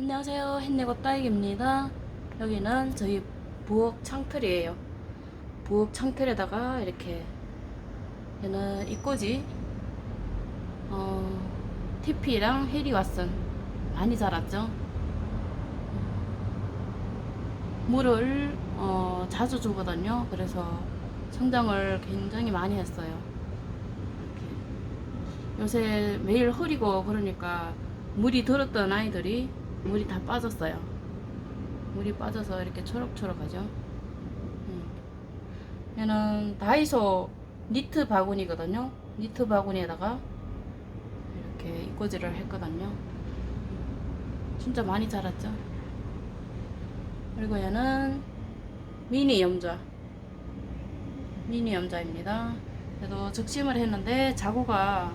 안녕하세요. 햇내고 따이기입니다. 여기는 저희 부엌 창틀이에요. 부엌 창틀에다가 이렇게 얘는 이꼬지 어, 티피랑 해리왓슨 많이 자랐죠? 물을 어, 자주 주거든요. 그래서 성장을 굉장히 많이 했어요. 요새 매일 흐리고 그러니까 물이 들었던 아이들이 물이 다 빠졌어요. 물이 빠져서 이렇게 초록초록하죠. 음. 얘는 다이소 니트 바구니거든요. 니트 바구니에다가 이렇게 이꼬지를 했거든요. 진짜 많이 자랐죠. 그리고 얘는 미니 염자. 미니 염자입니다. 그래도 적심을 했는데 자구가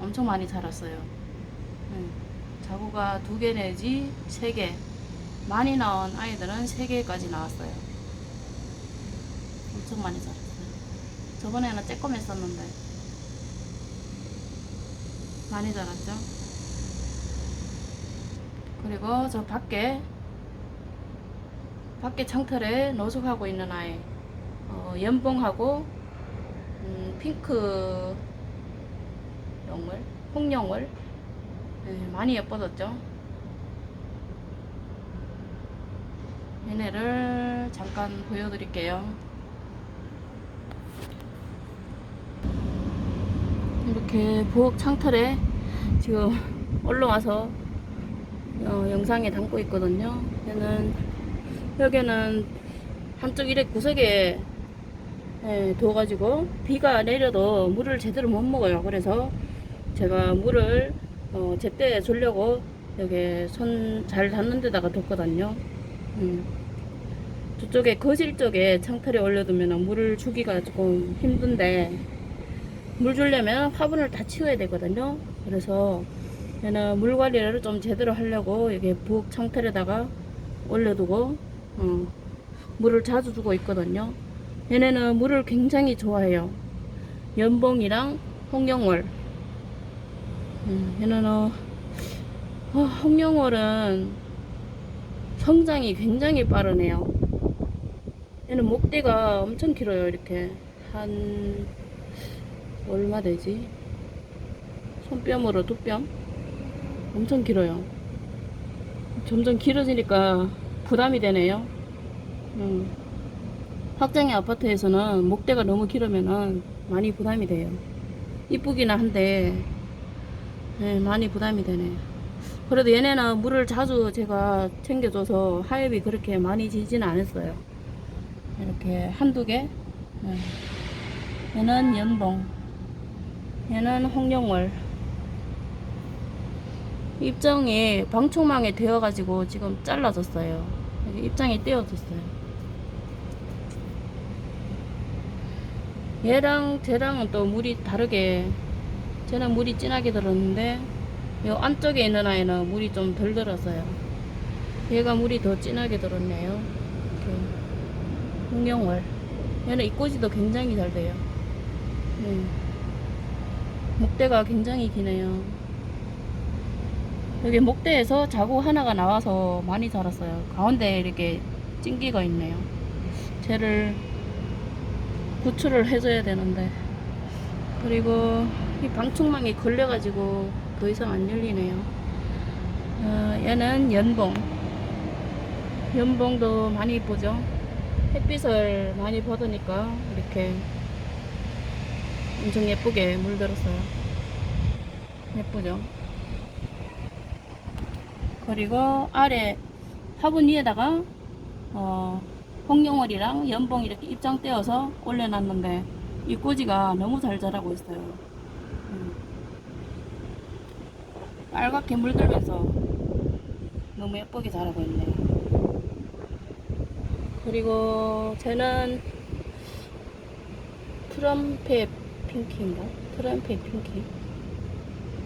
엄청 많이 자랐어요. 음. 자구가 두 개 내지 세 개. 많이 나온 아이들은 세 개까지 나왔어요. 엄청 많이 자랐어요. 저번에는 쬐끔 했었는데 많이 자랐죠. 그리고 저 밖에 밖에 창틀에 노숙하고 있는 아이 어, 연봉하고 음, 핑크 영월, 홍영월 네, 많이 예뻐졌죠. 얘네를 잠깐 보여드릴게요. 이렇게 부엌 창틀에 지금 올라와서 어, 영상에 담고 있거든요. 얘는 여기는 한쪽 이렇게 구석에 예, 둬가지고 비가 내려도 물을 제대로 못 먹어요. 그래서 제가 물을 어, 제때 주려고 여기 손 잘 닿는 데다가 뒀거든요. 음. 저쪽에 거실 쪽에 창틀에 올려두면 물을 주기가 조금 힘든데 물 주려면 화분을 다 치워야 되거든요. 그래서 얘는 물 관리를 좀 제대로 하려고 여기 부엌 창틀에다가 올려두고 어, 물을 자주 주고 있거든요. 얘네는 물을 굉장히 좋아해요. 연봉이랑 홍영월 음, 얘는 어, 어, 홍영월은 성장이 굉장히 빠르네요. 얘는 목대가 엄청 길어요. 이렇게 한 얼마 되지? 손뺨으로 두 뼘? 엄청 길어요. 점점 길어지니까 부담이 되네요. 음. 확장의 아파트에서는 목대가 너무 길으면은 많이 부담이 돼요. 이쁘기는 한데 네, 많이 부담이 되네. 그래도 얘네는 물을 자주 제가 챙겨줘서 하엽이 그렇게 많이 지지는 않았어요. 이렇게 한두 개. 네. 얘는 연봉. 얘는 홍룡월. 입장이 방충망에 되어가지고 지금 잘라졌어요. 입장이 떼어졌어요. 얘랑 쟤랑은 또 물이 다르게 쟤는 물이 진하게 들었는데 이 안쪽에 있는 아이는 물이 좀 덜 들었어요. 얘가 물이 더 진하게 들었네요. 홍영월. 얘는 입꼬지도 굉장히 잘 돼요. 음. 목대가 굉장히 기네요. 여기 목대에서 자구 하나가 나와서 많이 자랐어요. 가운데 이렇게 찡기가 있네요. 쟤를 구출을 해줘야 되는데. 그리고 이 방충망이 걸려가지고 더 이상 안 열리네요. 어, 얘는 연봉. 연봉도 많이 이쁘죠? 햇빛을 많이 받으니까 이렇게 엄청 예쁘게 물들었어요. 예쁘죠? 그리고 아래 화분 위에다가 어, 홍영월이랑 연봉 이렇게 입장 떼어서 올려놨는데 이 꼬지가 너무 잘 자라고 있어요. 음. 빨갛게 물들면서 너무 예쁘게 자라고 있네요. 그리고 쟤는 트럼펫 핑키인가? 트럼펫 핑키?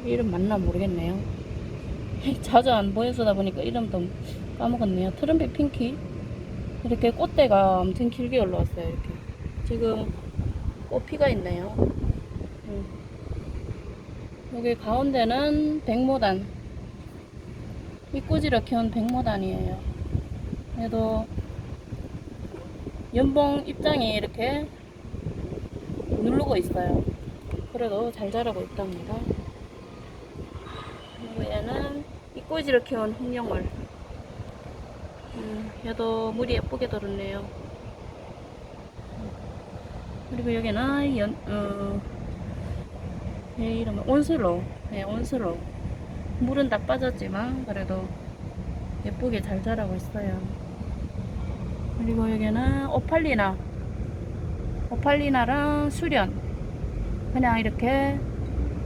이름 맞나 모르겠네요. 자주 안 보여주다 보니까 이름도 까먹었네요. 트럼펫 핑키. 이렇게 꽃대가 엄청 길게 올라왔어요. 이렇게. 지금 꽃피가 있네요. 음. 여기 가운데는 백모단. 이꼬지를 키운 백모단이에요. 얘도 연봉 입장이 이렇게 누르고 있어요. 그래도 잘 자라고 있답니다. 그리고 얘는 이꼬지를 키운 흑룡을. 음, 얘도 물이 예쁘게 들었네요. 그리고 여기는 연, 어, 얘 이름은 온슬로. 네, 온슬로. 물은 다 빠졌지만 그래도 예쁘게 잘 자라고 있어요. 그리고 여기는 오팔리나. 오팔리나랑 수련. 그냥 이렇게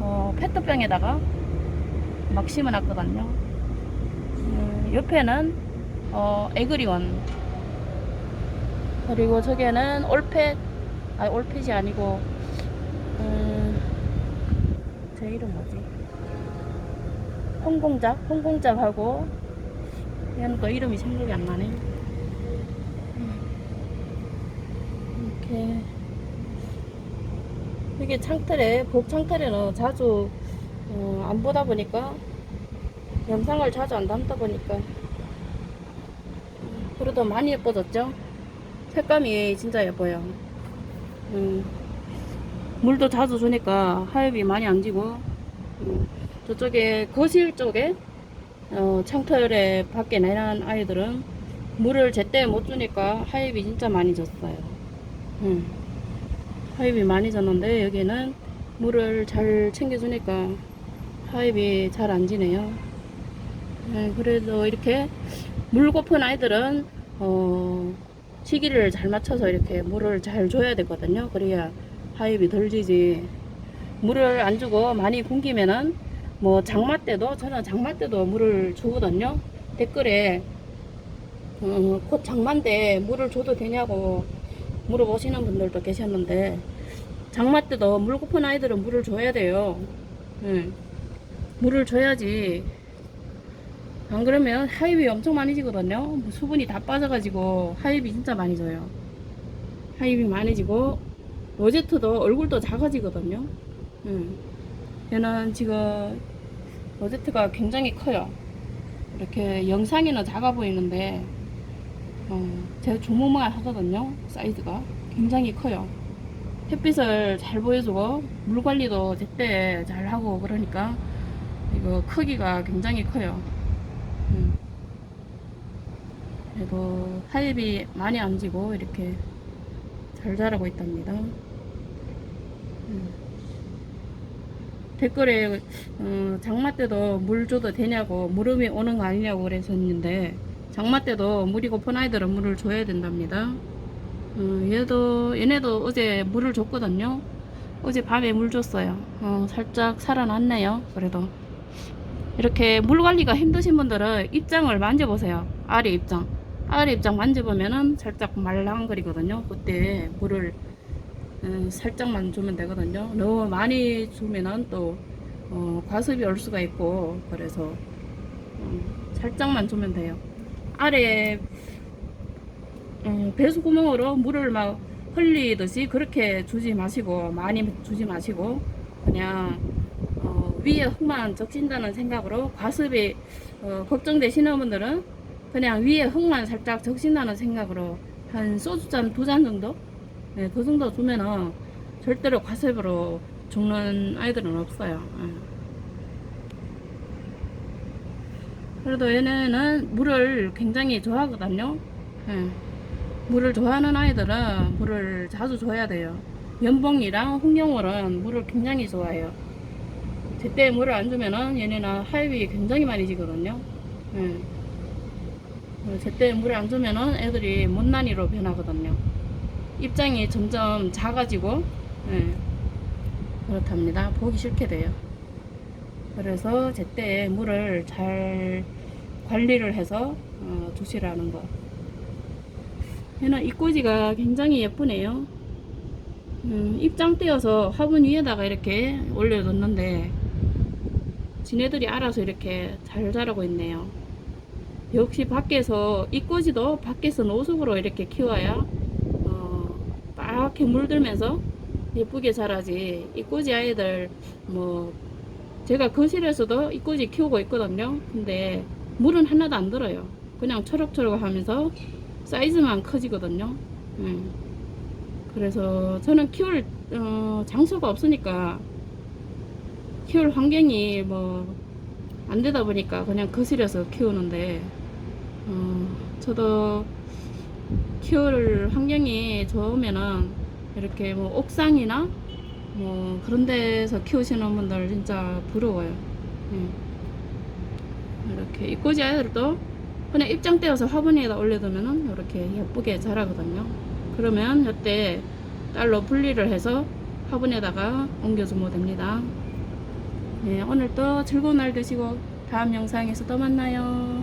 어, 페트병에다가 막 심어놨거든요. 음, 옆에는 어, 에그리원. 그리고 저기는 올펫. 아, 올펫이 아니고 음, 제 이름 뭐지? 홍공작? 홍공작하고 얘는 또 이름이 생각이 안 나네. 이렇게 이게 창틀에 복 창틀에는 자주 어, 안 보다 보니까 영상을 자주 안 담다 보니까 음, 그래도 많이 예뻐졌죠. 색감이 진짜 예뻐요. 음, 물도 자주 주니까 하엽이 많이 안 지고 음, 저쪽에 거실 쪽에 어, 창틀에 밖에 내는 아이들은 물을 제때 못 주니까 하엽이 진짜 많이 졌어요. 음, 하엽이 많이 졌는데 여기는 물을 잘 챙겨주니까 하엽이 잘 안 지네요. 네, 그래도 이렇게 물 고픈 아이들은 어, 시기를 잘 맞춰서 이렇게 물을 잘 줘야 되거든요. 그래야 하엽이 덜 지지. 물을 안 주고 많이 굶기면은 뭐 장마 때도 저는 장마 때도 물을 주거든요. 댓글에 어, 곧 장마인데 물을 줘도 되냐고 물어보시는 분들도 계셨는데 장마 때도 물 고픈 아이들은 물을 줘야 돼요. 예. 물을 줘야지. 안 그러면 하입이 엄청 많이 지거든요. 뭐 수분이 다 빠져가지고 하입이 진짜 많이 져요. 하입이 많이 지고 로제트도 얼굴도 작아지거든요. 음. 얘는 지금 로제트가 굉장히 커요. 이렇게 영상에는 작아 보이는데 어, 제가 조무만 하거든요. 사이즈가 굉장히 커요. 햇빛을 잘 보여주고 물 관리도 제때 잘 하고 그러니까 이거 크기가 굉장히 커요. 음. 그리고 하입이 많이 안 지고 이렇게 잘 자라고 있답니다. 음. 댓글에 어, 장마 때도 물 줘도 되냐고 물음이 오는 거 아니냐고 그랬었는데 장마 때도 물이 고픈 아이들은 물을 줘야 된답니다. 어, 얘도 얘네도 어제 물을 줬거든요. 어제 밤에 물 줬어요. 어, 살짝 살아났네요. 그래도 이렇게 물 관리가 힘드신 분들은 입장을 만져보세요. 아래 입장. 아래 입장 만져보면은 살짝 말랑거리거든요. 그때 물을 음, 살짝만 주면 되거든요. 너무 많이 주면은 또 어, 과습이 올 수가 있고 그래서 음, 살짝만 주면 돼요. 아래 음, 배수 구멍으로 물을 막 흘리듯이 그렇게 주지 마시고 많이 주지 마시고 그냥 어, 위에 흙만 적신다는 생각으로 과습이 어, 걱정되시는 분들은 그냥 위에 흙만 살짝 적신다는 생각으로 한 소주잔 두 잔 정도 네, 그 정도 주면은 절대로 과습으로 죽는 아이들은 없어요. 예. 그래도 얘네는 물을 굉장히 좋아하거든요. 예. 물을 좋아하는 아이들은 물을 자주 줘야 돼요. 연봉이랑 홍영월은 물을 굉장히 좋아해요. 제때 물을 안 주면은 얘네는 하입이 굉장히 많이 지거든요. 예. 어, 제때 물을 안 주면은 애들이 못난이로 변하거든요. 입장이 점점 작아지고 예, 그렇답니다. 보기 싫게 돼요. 그래서 제때 물을 잘 관리를 해서 어, 주시라는 거. 얘는 입꼬지가 굉장히 예쁘네요. 음, 입장 떼어서 화분 위에다가 이렇게 올려뒀는데 지네들이 알아서 이렇게 잘 자라고 있네요. 역시 밖에서 입꼬지도 밖에서 노숙으로 이렇게 키워야 어, 빨갛게 물들면서 예쁘게 자라지 이 꼬지 아이들 뭐 제가 거실에서도 이 꼬지 키우고 있거든요 근데 물은 하나도 안 들어요. 그냥 초록초록 하면서 사이즈만 커지거든요. 예. 그래서 저는 키울 어, 장소가 없으니까 키울 환경이 뭐 안 되다 보니까 그냥 거실에서 키우는데 어, 저도 키울 환경이 좋으면은 이렇게 뭐 옥상이나 뭐 그런 데서 키우시는 분들 진짜 부러워요. 예. 이렇게 이꼬지 아이들도 그냥 입장 떼어서 화분에다 올려두면은 이렇게 예쁘게 자라거든요. 그러면 이때 딸로 분리를 해서 화분에다가 옮겨주면 됩니다. 네, 오늘 또 즐거운 날 되시고 다음 영상에서 또 만나요.